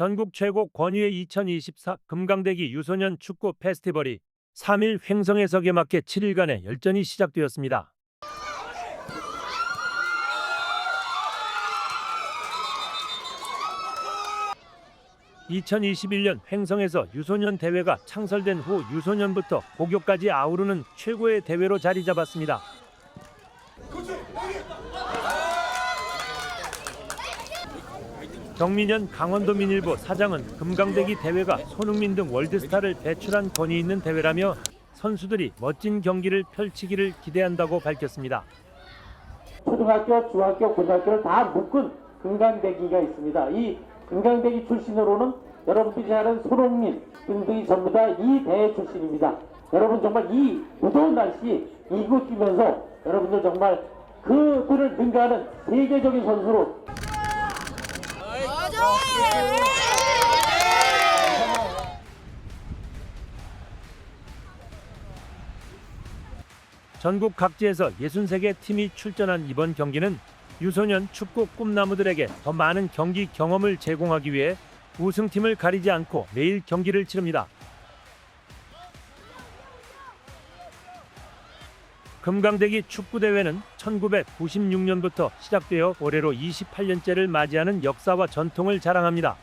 전국 최고 권위의 2024 금강대기 유소년 축구 페스티벌이 3일 횡성에서 개막해 7일간의 열전이 시작되었습니다. (2021년) 횡성에서 유소년 대회가 창설된 후 유소년부터 고교까지 아우르는 최고의 대회로 자리 잡았습니다. 정민현 강원도민일보 사장은 금강대기 대회가 손흥민 등 월드스타를 배출한 권위 있는 대회라며 선수들이 멋진 경기를 펼치기를 기대한다고 밝혔습니다. 초등학교, 중학교, 고등학교를 다 묶은 금강대기가 있습니다. 이 금강대기 출신으로는 여러분들이 잘 아는 손흥민 등등이 전부 다 이 대회 출신입니다. 여러분 정말 이 무더운 날씨 이곳 뛰면서 여러분들 정말 그들을 능가하는 세계적인 선수로 전국 각지에서 63개 팀이 출전한 이번 경기는 유소년 축구 꿈나무들에게 더 많은 경기 경험을 제공하기 위해 우승팀을 가리지 않고 매일 경기를 치릅니다. 금강대기 축구대회는 1996년부터 시작되어 올해로 28년째를 맞이하는 역사와 전통을 자랑합니다.